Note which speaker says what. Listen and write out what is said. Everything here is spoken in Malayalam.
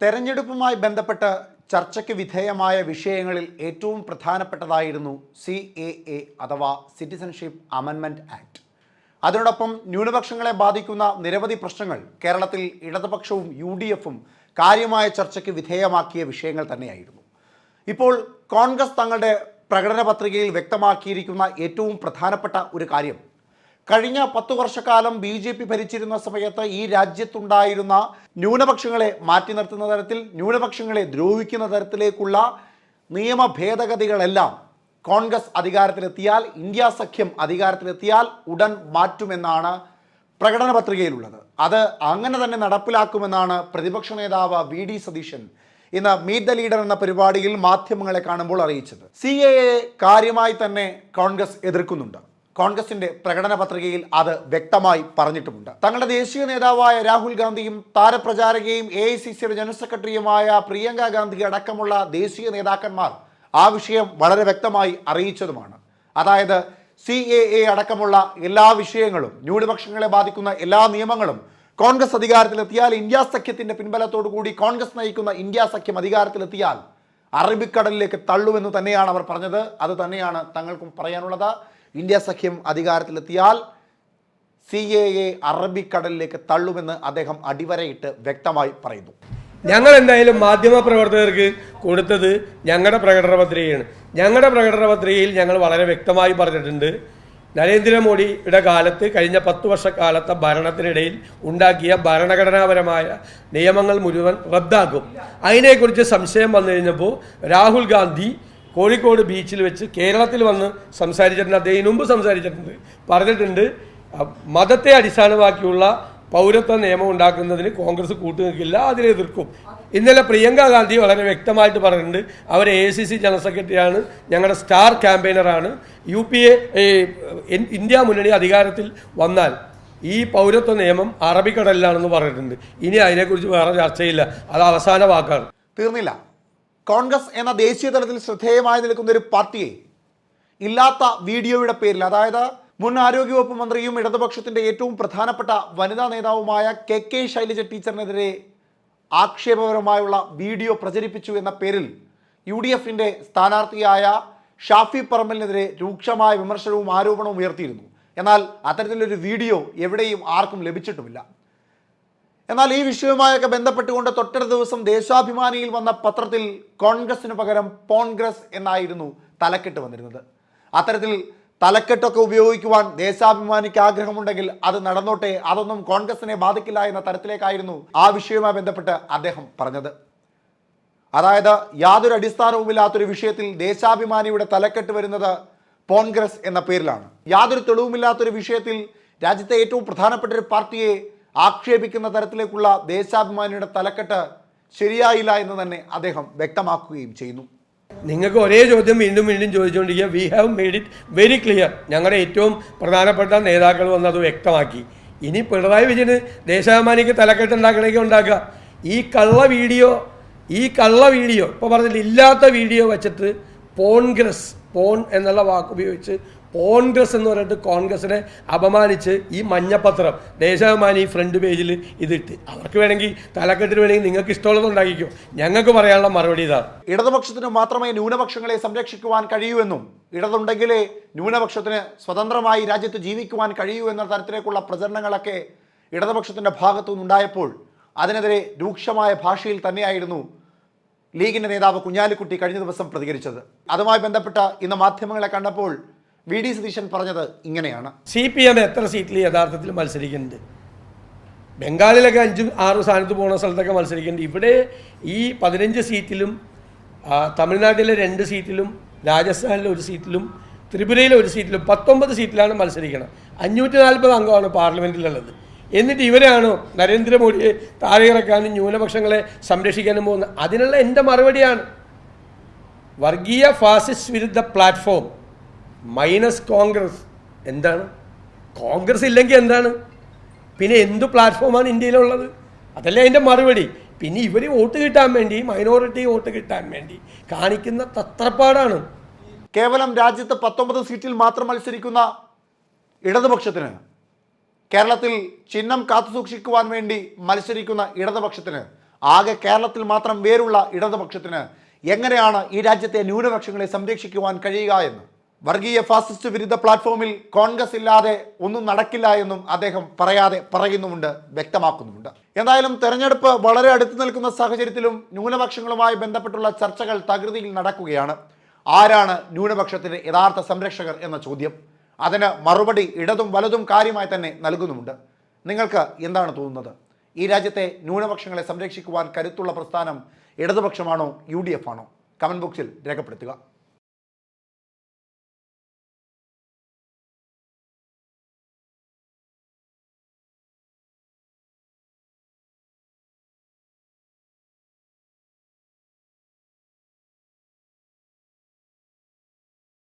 Speaker 1: തെരഞ്ഞെടുപ്പുമായി ബന്ധപ്പെട്ട് ചർച്ചയ്ക്ക് വിധേയമായ വിഷയങ്ങളിൽ ഏറ്റവും പ്രധാനപ്പെട്ടതായിരുന്നു സി എ എ അഥവാ സിറ്റിസൺഷിപ്പ് അമെൻമെന്റ് ആക്ട്. അതിനോടൊപ്പം ന്യൂനപക്ഷങ്ങളെ ബാധിക്കുന്ന നിരവധി പ്രശ്നങ്ങൾ കേരളത്തിൽ ഇടതുപക്ഷവും യു ഡി എഫും കാര്യമായ ചർച്ചയ്ക്ക് വിധേയമാക്കിയ വിഷയങ്ങൾ തന്നെയായിരുന്നു. ഇപ്പോൾ കോൺഗ്രസ് തങ്ങളുടെ പ്രകടന പത്രികയിൽ വ്യക്തമാക്കിയിരിക്കുന്ന ഏറ്റവും പ്രധാനപ്പെട്ട ഒരു കാര്യം കഴിഞ്ഞ പത്തു വർഷക്കാലം ബി ജെ പി ഭരിച്ചിരുന്ന സമയത്ത് ഈ രാജ്യത്തുണ്ടായിരുന്ന ന്യൂനപക്ഷങ്ങളെ മാറ്റി നിർത്തുന്ന തരത്തിൽ ന്യൂനപക്ഷങ്ങളെ ദ്രോഹിക്കുന്ന തരത്തിലേക്കുള്ള നിയമ ഭേദഗതികളെല്ലാം കോൺഗ്രസ് അധികാരത്തിലെത്തിയാൽ ഇന്ത്യ സഖ്യം അധികാരത്തിലെത്തിയാൽ ഉടൻ മാറ്റുമെന്നാണ് പ്രകടന പത്രികയിലുള്ളത്. അത് അങ്ങനെ തന്നെ നടപ്പിലാക്കുമെന്നാണ് പ്രതിപക്ഷ നേതാവ് വി ഡി സതീശൻ ഇന്ന് മീറ്റ് ദ ലീഡർ എന്ന പരിപാടിയിൽ മാധ്യമങ്ങളെ കാണുമ്പോൾ അറിയിച്ചത്. സി കാര്യമായി തന്നെ കോൺഗ്രസ് എതിർക്കുന്നുണ്ട്. കോൺഗ്രസിന്റെ പ്രകടന പത്രികയിൽ അത് വ്യക്തമായി പറഞ്ഞിട്ടുമുണ്ട്. തങ്ങളുടെ ദേശീയ നേതാവായ രാഹുൽ ഗാന്ധിയും താരപ്രചാരകയും എ ഐ സി സിയുടെ ജനറൽ സെക്രട്ടറിയുമായ പ്രിയങ്ക ഗാന്ധി അടക്കമുള്ള ദേശീയ നേതാക്കന്മാർ ആ വിഷയം വളരെ വ്യക്തമായി അറിയിച്ചതുമാണ്. അതായത് സി എ എ അടക്കമുള്ള എല്ലാ വിഷയങ്ങളും ന്യൂനപക്ഷങ്ങളെ ബാധിക്കുന്ന എല്ലാ നിയമങ്ങളും കോൺഗ്രസ് അധികാരത്തിലെത്തിയാൽ ഇന്ത്യ സഖ്യത്തിന്റെ പിൻബലത്തോടു കൂടി കോൺഗ്രസ് നയിക്കുന്ന ഇന്ത്യ സഖ്യം അധികാരത്തിലെത്തിയാൽ അറബിക്കടലിലേക്ക് തള്ളുമെന്ന് തന്നെയാണ് അവർ പറഞ്ഞത്. അത് തന്നെയാണ് തങ്ങൾക്കും പറയാനുള്ളത്. ഇന്ത്യ സഖ്യം അധികാരത്തിലെത്തിയാൽ സി എ എ അറബിക്കടലിലേക്ക് തള്ളുമെന്ന് അദ്ദേഹം അടിവരയിട്ട് വ്യക്തമായി പറയുന്നു.
Speaker 2: ഞങ്ങൾ എന്തായാലും മാധ്യമ പ്രവർത്തകർക്ക് കൊടുത്തത് ഞങ്ങളുടെ പ്രകടന പത്രികയാണ് ഞങ്ങളുടെ പ്രകടന പത്രികയിൽ ഞങ്ങൾ വളരെ വ്യക്തമായി പറഞ്ഞിട്ടുണ്ട്. നരേന്ദ്രമോദിയുടെ കാലത്ത് കഴിഞ്ഞ പത്ത് വർഷക്കാലത്തെ ഭരണത്തിനിടയിൽ ഉണ്ടാക്കിയ ഭരണഘടനാപരമായ നിയമങ്ങൾ മുഴുവൻ റദ്ദാക്കും. അതിനെക്കുറിച്ച് സംശയം വന്നു കഴിഞ്ഞപ്പോൾ രാഹുൽ ഗാന്ധി കോഴിക്കോട് ബീച്ചിൽ വെച്ച് കേരളത്തിൽ വന്ന് സംസാരിച്ചിട്ടുണ്ട്. അദ്ദേഹം മുമ്പ് സംസാരിച്ചിട്ടുണ്ട്. പറഞ്ഞിട്ടുണ്ട് മതത്തെ അടിസ്ഥാനമാക്കിയുള്ള പൗരത്വ നിയമം ഉണ്ടാക്കുന്നതിന് കോൺഗ്രസ് കൂട്ടുനിൽക്കില്ല അതിനെ എതിർക്കും. ഇന്നലെ പ്രിയങ്ക ഗാന്ധി വളരെ വ്യക്തമായിട്ട് പറഞ്ഞിട്ടുണ്ട്. അവർ എ സി സി ജനറൽ സെക്രട്ടറിയാണ് ഞങ്ങളുടെ സ്റ്റാർ ക്യാമ്പയിനറാണ്. യു പി എ ഇന്ത്യ മുന്നണി അധികാരത്തിൽ വന്നാൽ ഈ പൗരത്വ നിയമം അറബിക്കടലിലാണെന്ന് പറഞ്ഞിട്ടുണ്ട്. ഇനി അതിനെക്കുറിച്ച് വേറെ ചർച്ചയില്ല. അത് അവസാന വാക്കാണ്.
Speaker 1: തീർന്നില്ല. കോൺഗ്രസ് എന്ന ദേശീയ തലത്തിൽ ശ്രദ്ധേയമായി നിൽക്കുന്ന ഒരു പാർട്ടിയെ ഇല്ലാത്ത വീഡിയോയുടെ പേരിൽ അതായത് മുൻ ആരോഗ്യവകുപ്പ് മന്ത്രിയും ഇടതുപക്ഷത്തിന്റെ ഏറ്റവും പ്രധാനപ്പെട്ട വനിതാ നേതാവുമായ കെ കെ ശൈലജ ടീച്ചറിനെതിരെ ആക്ഷേപകരമായുള്ള വീഡിയോ പ്രചരിപ്പിച്ചു എന്ന പേരിൽ യു ഡി എഫിന്റെ സ്ഥാനാർത്ഥിയായ ഷാഫി പറമ്പലിനെതിരെ രൂക്ഷമായ വിമർശനവും ആരോപണവും ഉയർത്തിയിരുന്നു. എന്നാൽ അത്തരത്തിലൊരു വീഡിയോ എവിടെയും ആർക്കും ലഭിച്ചിട്ടുമില്ല. എന്നാൽ ഈ വിഷയവുമായൊക്കെ ബന്ധപ്പെട്ടുകൊണ്ട് തൊട്ടടുത്ത ദിവസം ദേശാഭിമാനിയിൽ വന്ന പത്രത്തിൽ കോൺഗ്രസിന് പകരം പോൺഗ്രസ് എന്നായിരുന്നു തലക്കെട്ട് വന്നിരുന്നത്. അത്തരത്തിൽ തലക്കെട്ടൊക്കെ ഉപയോഗിക്കുവാൻ ദേശാഭിമാനിക്ക് ആഗ്രഹമുണ്ടെങ്കിൽ അത് നടന്നോട്ടെ അതൊന്നും കോൺഗ്രസിനെ ബാധിക്കില്ല എന്ന തരത്തിലേക്കായിരുന്നു ആ വിഷയവുമായി ബന്ധപ്പെട്ട് അദ്ദേഹം പറഞ്ഞത്. അതായത് യാതൊരു അടിസ്ഥാനവുമില്ലാത്തൊരു വിഷയത്തിൽ ദേശാഭിമാനിയുടെ തലക്കെട്ട് വരുന്നത് കോൺഗ്രസ് എന്ന പേരിലാണ്. യാതൊരു തെളിവുമില്ലാത്തൊരു വിഷയത്തിൽ രാജ്യത്തെ ഏറ്റവും പ്രധാനപ്പെട്ട ഒരു പാർട്ടിയെ ആക്ഷേപിക്കുന്ന തരത്തിലേക്കുള്ള ദേശാഭിമാനിയുടെ തലക്കെട്ട് ശരിയായില്ല എന്ന് തന്നെ അദ്ദേഹം വ്യക്തമാക്കുകയും ചെയ്യുന്നു.
Speaker 2: നിങ്ങൾക്ക് ഒരേ ചോദ്യം വീണ്ടും വീണ്ടും ചോദിച്ചുകൊണ്ടിരിക്കുക. We have made it very clear ഞങ്ങളുടെ ഏറ്റവും പ്രധാനപ്പെട്ട നേതാക്കൾ വന്ന് അത് വ്യക്തമാക്കി. ഇനി പിണറായി വിജയന് ദേശാഭിമാനിക്ക് തലക്കെട്ട് ഉണ്ടാക്കണമെങ്കിൽ ഉണ്ടാക്കുക. ഈ കള്ള വീഡിയോ ഈ കള്ള വീഡിയോ ഇപ്പോൾ പറഞ്ഞിട്ട് ഇല്ലാത്ത വീഡിയോ വെച്ചിട്ട് പോൺഗ്രസ് പോൺ എന്നുള്ള വാക്ക് ഉപയോഗിച്ച് കോൺഗ്രസ് എന്ന് പറഞ്ഞിട്ട് കോൺഗ്രസിനെ അപമാനിച്ച് ഈ മഞ്ഞപ്പത്രം ദേശാഭിമാനി ഫ്രണ്ട് പേജിൽ ഇതിട്ട്. അവർക്ക് വേണമെങ്കിൽ തലക്കെട്ടിന് വേണമെങ്കിൽ നിങ്ങൾക്ക് ഇഷ്ടമുള്ളത് ഉണ്ടാക്കിക്കോ. ഞങ്ങൾക്ക് പറയാനുള്ള മറുപടി ഇതാണ്
Speaker 1: ഇടതുപക്ഷത്തിന് മാത്രമേ ന്യൂനപക്ഷങ്ങളെ സംരക്ഷിക്കുവാൻ കഴിയൂ എന്നും ഇടതുണ്ടെങ്കിലേ ന്യൂനപക്ഷത്തിന് സ്വതന്ത്രമായി രാജ്യത്ത് ജീവിക്കുവാൻ കഴിയൂ എന്ന തരത്തിലേക്കുള്ള പ്രചരണങ്ങളൊക്കെ ഇടതുപക്ഷത്തിന്റെ ഭാഗത്തു നിന്നുണ്ടായപ്പോൾ അതിനെതിരെ രൂക്ഷമായ ഭാഷയിൽ തന്നെയായിരുന്നു ലീഗിന്റെ നേതാവ് കുഞ്ഞാലിക്കുട്ടി കഴിഞ്ഞ ദിവസം പ്രതികരിച്ചത്. അതുമായി ബന്ധപ്പെട്ട ഇന്ന് മാധ്യമങ്ങളെ കണ്ടപ്പോൾ വി ഡി സതീശൻ പറഞ്ഞത് ഇങ്ങനെയാണ്.
Speaker 2: സി പി എം എത്ര സീറ്റിൽ യഥാർത്ഥത്തിൽ മത്സരിക്കുന്നുണ്ട്? ബംഗാളിലൊക്കെ അഞ്ച് ആറ് സ്ഥാനത്ത് പോകുന്ന സ്ഥലത്തൊക്കെ മത്സരിക്കുന്നുണ്ട്. ഇവിടെ ഈ പതിനഞ്ച് സീറ്റിലും തമിഴ്നാട്ടിലെ രണ്ട് സീറ്റിലും രാജസ്ഥാനിലെ ഒരു സീറ്റിലും ത്രിപുരയിലെ ഒരു സീറ്റിലും പത്തൊമ്പത് സീറ്റിലാണ് മത്സരിക്കണം അഞ്ഞൂറ്റി നാൽപ്പത് അംഗമാണ് പാർലമെന്റിലുള്ളത് എന്നിട്ട് ഇവരാണോ നരേന്ദ്രമോദിയെ താഴെ ഇറക്കാനും ന്യൂനപക്ഷങ്ങളെ സംരക്ഷിക്കാനും പോകുന്നത്? അതിനുള്ള എന്റെ മറുപടിയാണ്. വർഗീയ ഫാസിസ്റ്റ് വിരുദ്ധ പ്ലാറ്റ്ഫോം മൈനസ് കോൺഗ്രസ്. എന്താണ്? കോൺഗ്രസ് ഇല്ലെങ്കിൽ എന്താണ്? പിന്നെ എന്ത് പ്ലാറ്റ്ഫോമാണ് ഇന്ത്യയിലുള്ളത്? അതല്ലേ അതിന്റെ മറുപടി. പിന്നെ ഇവർ വോട്ട് കിട്ടാൻ വേണ്ടി മൈനോറിറ്റി വോട്ട് കിട്ടാൻ വേണ്ടി കാണിക്കുന്ന തത്രപ്പാടാണ്.
Speaker 1: കേവലം രാജ്യത്ത് പത്തൊമ്പത് സീറ്റിൽ മാത്രം മത്സരിക്കുന്ന ഇടതുപക്ഷത്തിന് കേരളത്തിൽ ചിഹ്നം കാത്തുസൂക്ഷിക്കുവാൻ വേണ്ടി മത്സരിക്കുന്ന ഇടതുപക്ഷത്തിന് ആകെ കേരളത്തിൽ മാത്രം വേരുള്ള ഇടതുപക്ഷത്തിന് എങ്ങനെയാണ് ഈ രാജ്യത്തെ ന്യൂനപക്ഷങ്ങളെ സംരക്ഷിക്കുവാൻ കഴിയുക എന്ന്? വർഗീയ ഫാസിസ്റ്റ് വിരുദ്ധ പ്ലാറ്റ്ഫോമിൽ കോൺഗ്രസ് ഇല്ലാതെ ഒന്നും നടക്കില്ല എന്നും അദ്ദേഹം പറയാതെ പറയുന്നുമുണ്ട് വ്യക്തമാക്കുന്നുമുണ്ട്. എന്തായാലും തെരഞ്ഞെടുപ്പ് വളരെ അടുത്തു നിൽക്കുന്ന സാഹചര്യത്തിലും ന്യൂനപക്ഷങ്ങളുമായി ബന്ധപ്പെട്ടുള്ള ചർച്ചകൾ തകൃതിയിൽ നടക്കുകയാണ്. ആരാണ് ന്യൂനപക്ഷത്തിന്റെ യഥാർത്ഥ സംരക്ഷകർ എന്ന ചോദ്യം. അതിന് മറുപടി ഇടതും വലതും കാര്യമായി തന്നെ നൽകുന്നുമുണ്ട്. നിങ്ങൾക്ക് എന്താണ് തോന്നുന്നത്? ഈ രാജ്യത്തെ ന്യൂനപക്ഷങ്ങളെ സംരക്ഷിക്കുവാൻ കരുത്തുള്ള പ്രസ്ഥാനം ഇടതുപക്ഷമാണോ യു ആണോ? കമന്റ് ബോക്സിൽ രേഖപ്പെടുത്തുക.